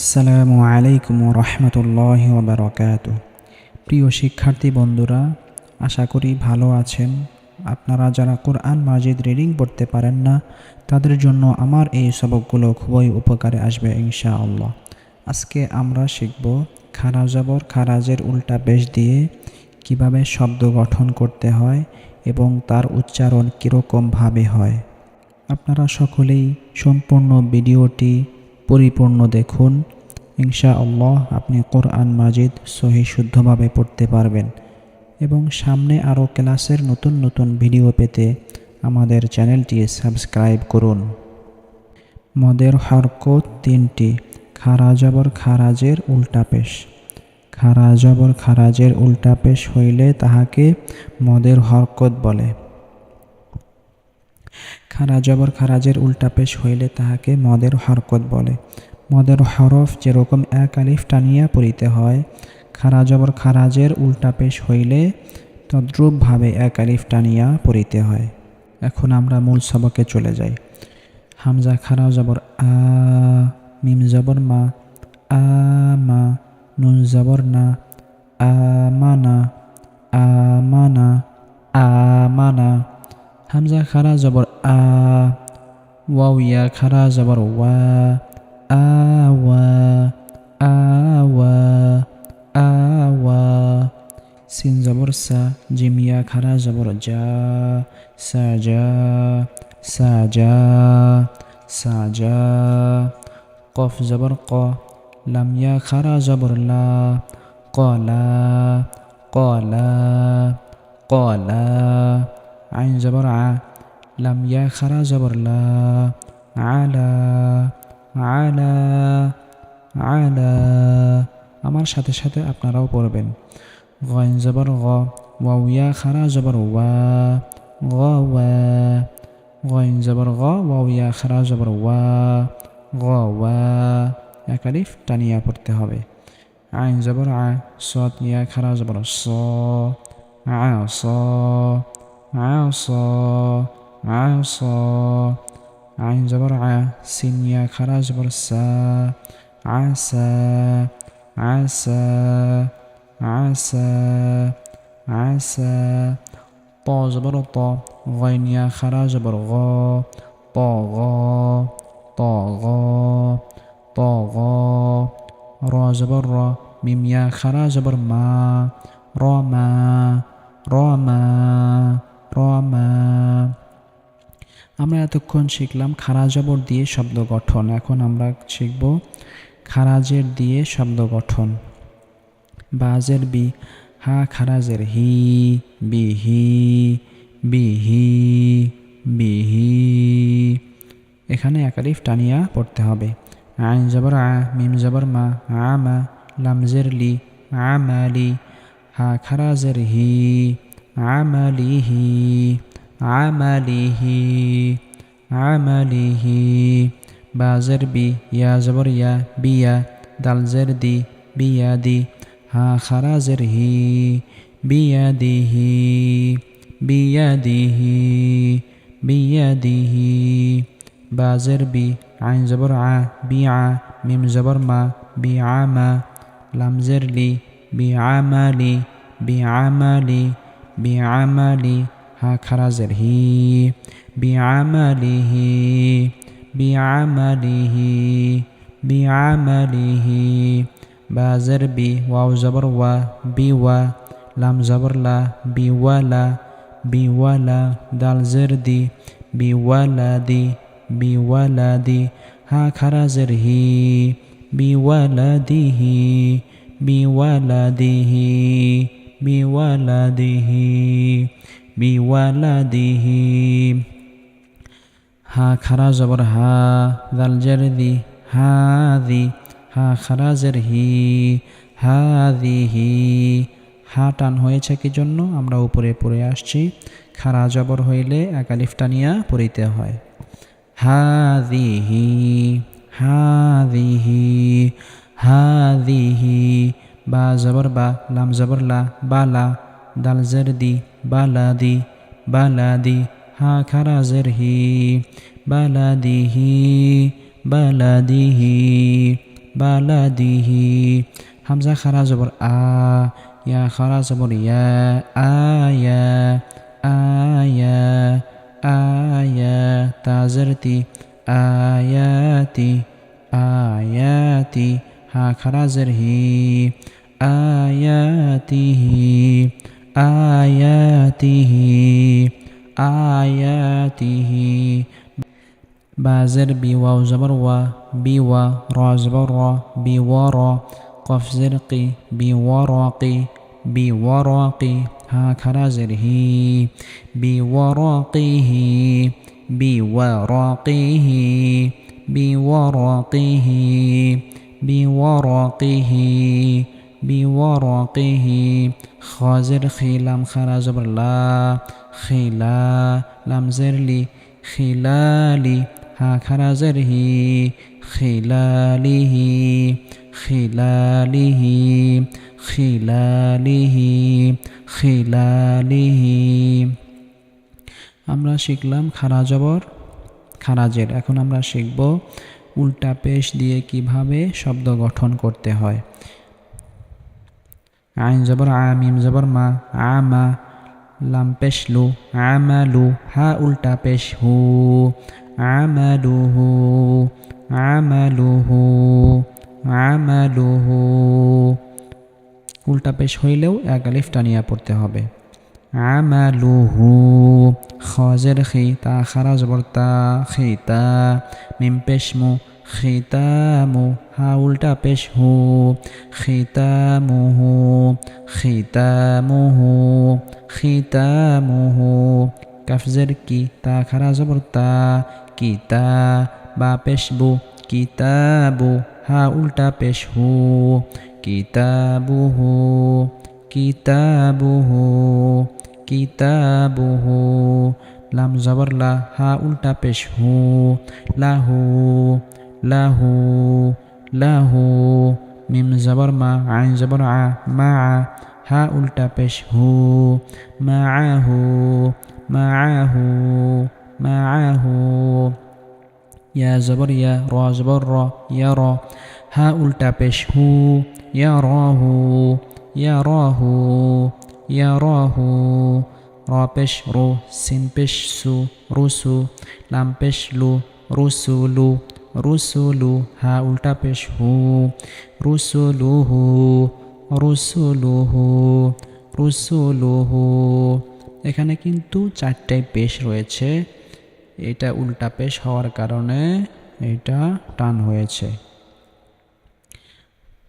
আসসালামু আলাইকুম রহমতুল্লাহ বারকাত প্রিয় শিক্ষার্থী বন্ধুরা, আশা করি ভালো আছেন। আপনারা যারা কোরআন মাজিদ রিডিং পড়তে পারেন না, তাদের জন্য আমার এই সবকগুলো খুবই উপকারে আসবে ইনশা আল্লাহ আজকে আমরা শিখব খারা জবর খারাজের উল্টা বেশ দিয়ে কীভাবে শব্দ গঠন করতে হয় এবং তার উচ্চারণ কীরকমভাবে হয়। আপনারা সকলেই সম্পূর্ণ ভিডিওটি পরিপূর্ণ দেখুন ইনশা আল্লাহ আপনি কোরআন মাজিদ সহি শুদ্ধভাবে পড়তে পারবেন। এবং সামনে আরও ক্লাসের নতুন নতুন ভিডিও পেতে আমাদের চ্যানেলটি সাবস্ক্রাইব করুন। মদের হরকত তিনটি খারা জবর খারাজের উল্টা পেশ। খারা জবর খারাজের উল্টা পেশ হইলে তাহাকে মদের হরকত বলে। খারা জবর খারাজের উল্টা পেশ হইলে তাহাকে মদের হরকত বলে। মদের হরফ যেরকম এক আলিফ টানিয়া পড়িতে হয়, খারা জবর খারাজের উল্টা পেশ হইলে তদ্রূপভাবে এক আলিফ টানিয়া পড়িতে হয়। এখন আমরা মূল সবকে চলে যাই। হামজা খারা জবর আ, মিম জবর মা, আ, মা, নুন জবর না আমানা আমানা আমানা হামজা খারা জবর আ ওয়াও ইয়া খারা জবর ওয়া আওয়া আওয়া আওয়া সিন জবর সা জিমিয়া খারা জবর যা সাজা সাজা সাজা কফ জবর ক লামিয়া খারা জবর লা কলা কলা কলা আইন জবর আ লামিয়া খারা জবর লা আলা আলা আলা আমার সাথে সাথে আপনারাও পড়বেন। গইন জবর গ ওয়াউয়া খারা জবর ওয়া গ ওয়া গইন জবর গ ওয়াউয়া খারা জবর ওয়া গ ওয়া একালিফ টানিয়া পড়তে হবে। আইন জবর আ সত ইয়া খারা জবর স আ স عصا عصا. عين زبر ع سين يا خرا زبر سا. عسى عسى عسى عسى. طا زبر طا غين يا خرا زبر غا. طاغا طاغا طاغا را زبر را ميم يا خرا زبر ما. رما رما আমরা এতক্ষণ শিখলাম খারাজবর দিয়ে শব্দ গঠন। এখন আমরা শিখব খারাজের দিয়ে শব্দ গঠন। বাজের বি, হা খারাজের হি বিহি বিহি বিহি এখানে একালিফ টানিয়া পড়তে হবে। আইন জবর আ, মিম জবর মা আমা লামজের লি আমালি হা খারাজের হি। عمله عمله عمله. بازر بي يا زبر يا بيا دال زردي بيدي ها خرازر هي بيده بيده بيده بازر بي عين زبر ع بيع ميم زبر ما بيعما لم زرلي بعملي بعملي بعملي ها خرازر هي بعمله بعمله بعمله. بازر بي واو زبر و بي و لام زبر لا بي ولا بي ولا دال زردي بي ولدي بي ولدي ها خرازر هي بولده بولده بولده بولده হা খারা জবর হা দাল জেরদি হাদি হা খারাজের হি হাদিহি হা টান হয়েছে কি জন্য আমরা উপরে পড়ে আসছি খারা জবর হইলে একালিফ টানিয়া পড়িতে হয় হাদিহি হাদিহি হাদিহি বা জবর বা লাম জবর লা বালা দাল জেরদি বালাদি বালাদি হা খারা জেরহি বালাদিহি বালাদিহি বালাদিহি হামজা খারা জবর আ, ইয়া খারা জবর ইয়া আয়া আয়া আয়া তাজরতি আয়াতি আয়াতি হা খারা জরহি آياته آياته آياته. بازر بي واو زبر و بي و را زبر را بي ورا قف زرقي بي ورقي بي ورقي هكذا زره بي ورقيه بي ورقيه بي ورقيه بي ورقيه বিওয়ারাকিহি খজের খিলাম খারা জবরলা খিলা লামজেরলি খিলালি হা খারা জেরহি খিলালিহি খিলালিহি খিলালিহি খিলালিহি আমরা শিখলাম খারাজবর খারাজের। এখন আমরা শিখব উল্টা পেশ দিয়ে কীভাবে শব্দ গঠন করতে হয়। আইন জবর আমিম জবর মা আমা লাম পেশ লু আমালু হা উল্টা পেশ হু আমালুহু আমালুহু আমালুহু উল্টা পেশ হইলেও এক আলিফ টানিয়া পড়তে হবে আমালুহু খজের তা খারা জবর তা খিতা মিম পেশমু খিতামু, হা, উল্টা পেশ, হু। খিতামুহু খিতামুহু খিতামুহু। কাফজের কি, তা খারা জবর, তা। কিতা, বা পেশবু কিতাবু, হা, উল্টা পেশ, হু। কিতাবুহু কিতাবুহু কিতাবুহু। লাম জবর, লা, হা, উল্টা পেশ, হু। লাহু। লাহু লাহু মিম জবর মা আইন জবর আ মা হা উল্টা পেশ হু মাআহু মাআহু মাআহু ইয়া জবর ইয়া র জবর র ইয়া র হা উল্টা পেশ হু ইয়া রাহু ইয়া রাহু ইয়া রাহু র পেশ রো সিন পেশ সু রুসু লাম পেশ লু রুসুলু, হা উল্টা পেশ হু। রুসুলুহু রুসুলুহু রুসুলুহু। এখানে কিন্তু চারটায় পেশ রয়েছে। এটা উল্টা পেশ হওয়ার কারণে এটা টান হয়েছে।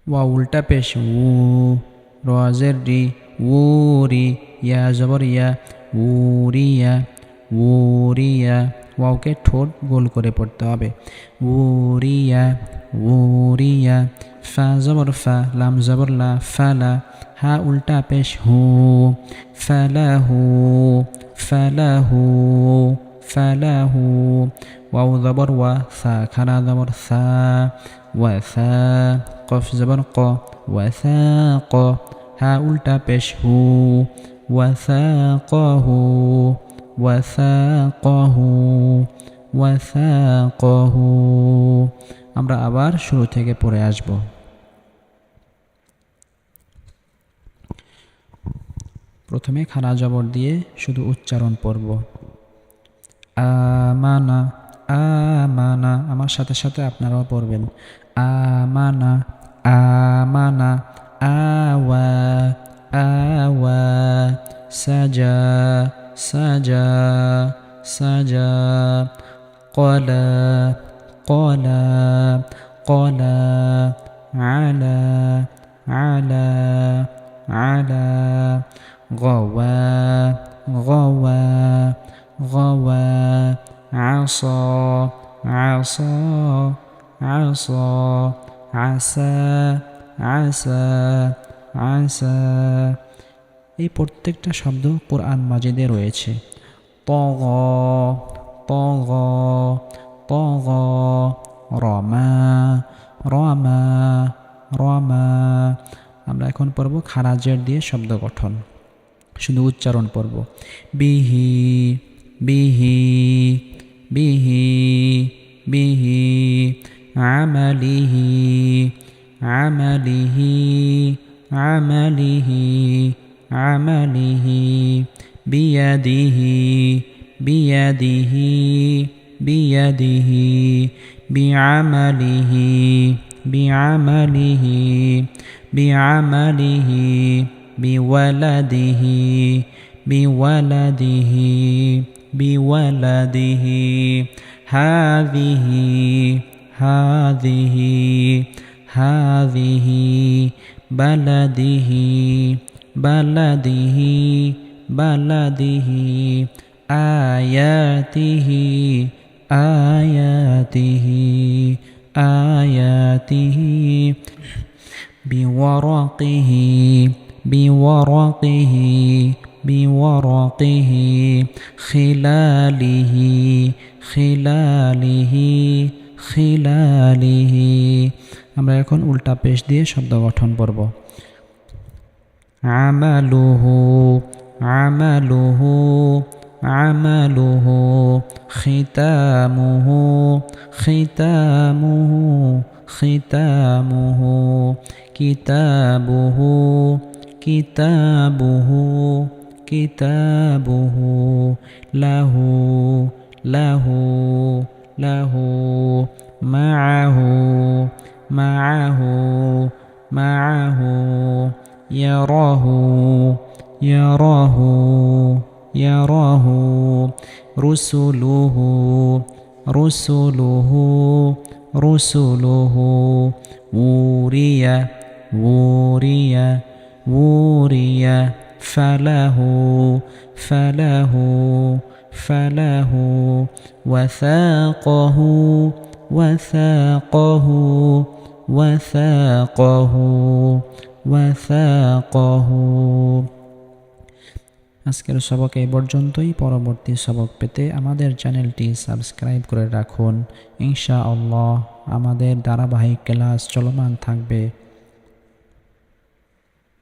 ওয়া উল্টা পেশ উ রজের রি উরি ইয়া, জবর ইয়া উরিয়া উরিয়া ওয়াওকে ঠোঁট গোল করে পড়তে হবে। উরিয়া উরিয়া, ফা জবর ফা, লাম জবর লা ফালা হা উল্টা পেশ হু ফালাহু ফালাহু ফালাহু ওয়াও জবর ওয়া সা খারা জবর সা, ওয়া সা, কফ জবর ক, ওয়া সা ক, হা উল্টা পেশ হু, ওয়া সা কহু ওয়া সা কহু ওয়া সা কহু আমরা আবার শুরু থেকে পড়ে আসব। প্রথমে খারা জবর দিয়ে শুধু উচ্চারণ পড়ব। আমানা আমানা, আমার সাথে সাথে আপনারাও পড়বেন। আমানা আমানা, আওয়া আওয়া, সাজা। سجى سجى. قلى قلى قلى على على على. غوى غوى غوى. عصى عصى عصى عسى عسى عسى. এই প্রত্যেকটা শব্দ কোরআন মাজেদে রয়েছে। ত গ ত গ ত গ রমা রমা রমা। আমরা এখন পড়ব খারাজের দিয়ে শব্দ গঠন। শুধু উচ্চারণ পড়ব। বিহি বিহি বিহি বিহি, আমালিহি আমালিহি আমালিহি। عمله بيده بيده بيده بعمله بعمله بعمله بولده بولده بولده هذه هذه هذه بلده. بلده بلده آياته آياته آياته بورقه بورقه بورقه خلاله خلاله خلاله আমরা এখন উল্টা পেশ দিয়ে শব্দ গঠন করব আমালুহু আমালুহু আমালুহু খিতামুহু খিতামুহু খিতামুহু কিতাবুহু কিতাবুহু কিতাবুহু লাহু লাহু লাহু মাআহু মাআহু মাআহু يراه يراه يراه. رسله رسله رسله. وري وري وري. فله فله فله. وثاقه وثاقه وثاقه. ওয়াসাকাহ আজকের সবক এই পর্যন্তই। পরবর্তী সবক পেতে আমাদের চ্যানেলটি সাবস্ক্রাইব করে রাখুন। ইনশা আল্লাহ আমাদের ধারাবাহিক ক্লাস চলমান থাকবে।